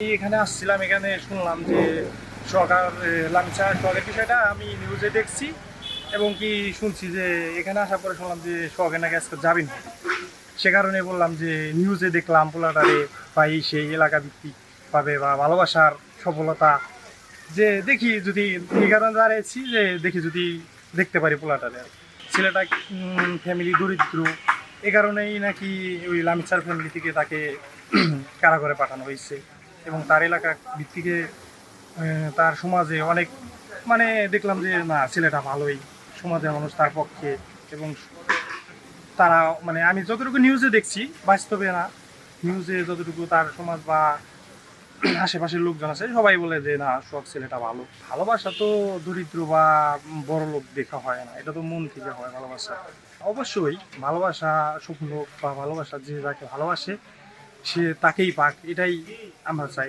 এখানে আসছিলাম, এখানে শুনলাম যে সরকার লামিচা সরকারের বিষয়টা, আমি নিউজে দেখছি এবং কি শুনছি যে এখানে আসার পরে শুনলাম যে সরকার নাকি আজকে যাবেন সে কারণে বললাম যে নিউজে দেখলাম পোলাটারে বা এই সেই এলাকা ভিত্তিক পাবে বা ভালোবাসার সফলতা। যে দেখি যদি এই কারণে দাঁড়িয়েছি যে দেখি যদি দেখতে পারি পোলাটারে। ছেলেটা ফ্যামিলি দরিদ্র, এ কারণেই নাকি ওই লামিচার ফ্যামিলি থেকে তাকে কারাগারে পাঠানো হয়েছে। এবং তার এলাকা ভিত্তিকে তার সমাজে অনেক মানে দেখলাম যে, না, ছেলেটা ভালোই। সমাজের মানুষ তার পক্ষে এবং তারা মানে আমি যতটুকু নিউজে দেখছি, বাস্তবে না নিউজে যতটুকু তার সমাজ বা আশেপাশের লোকজন আছে, সবাই বলে যে, না শখ ছেলেটা ভালো। ভালোবাসা তো দরিদ্র বা বড় লোক দেখা হয় না, এটা তো মন থেকে হয় ভালোবাসা। অবশ্যই ভালোবাসা স্বপ্ন বা ভালোবাসা যে যাকে ভালোবাসে, সে তাকেই পাক, এটাই I'm going to say